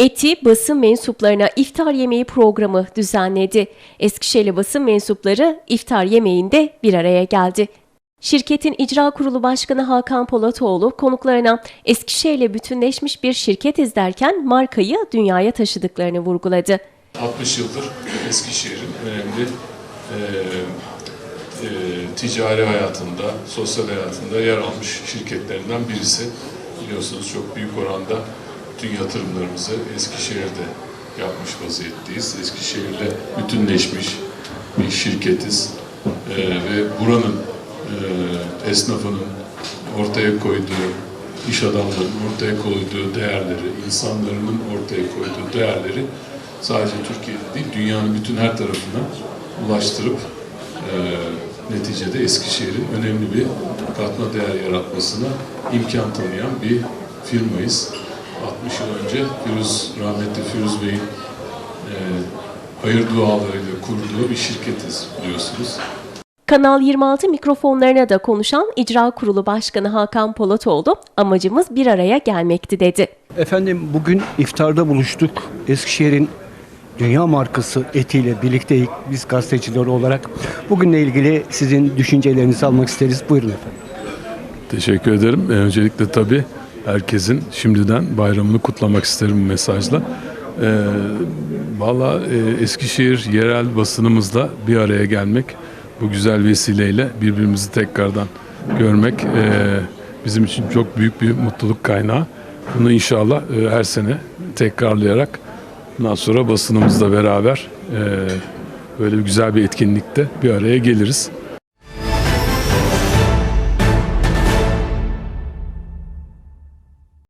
Eti basın mensuplarına iftar yemeği programı düzenledi. Eskişehirli basın mensupları iftar yemeğinde bir araya geldi. Şirketin icra kurulu başkanı Hakan Polatoğlu konuklarına Eskişehir'le bütünleşmiş bir şirketiz derken markayı dünyaya taşıdıklarını vurguladı. 60 yıldır Eskişehir'in önemli e, e, ticari hayatında, sosyal hayatında yer almış şirketlerinden birisi. Biliyorsunuz çok büyük oranda bütün yatırımlarımızı Eskişehir'de yapmış vaziyetteyiz. Eskişehir'le bütünleşmiş bir şirketiz E, ve buranın e, esnafının ortaya koyduğu, iş adamlarının ortaya koyduğu değerleri, insanların ortaya koyduğu değerleri sadece Türkiye'de değil, dünyanın bütün her tarafına ulaştırıp e, neticede Eskişehir'in önemli bir katma değer yaratmasına imkan tanıyan bir firmayız. 60 yıl önce Firuz, rahmetli Firuz Bey'in e, hayır dualarıyla kurduğu bir şirketiz biliyorsunuz. Kanal 26 mikrofonlarına da konuşan İcra Kurulu Başkanı Hakan Polatoğlu, amacımız bir araya gelmekti dedi. Efendim bugün iftarda buluştuk. Eskişehir'in dünya markası etiyle birlikteyiz biz gazeteciler olarak. Bugünle ilgili sizin düşüncelerinizi almak isteriz. Buyurun efendim. Teşekkür ederim. Ee, Öncelikle tabii herkesin şimdiden bayramını kutlamak isterim bu mesajla. Ee, Valla e, Eskişehir yerel basınımızla bir araya gelmek, bu güzel vesileyle birbirimizi tekrardan görmek e, bizim için çok büyük bir mutluluk kaynağı. Bunu inşallah e, her sene tekrarlayarak bundan sonra basınımızla beraber e, böyle güzel bir etkinlikte bir araya geliriz.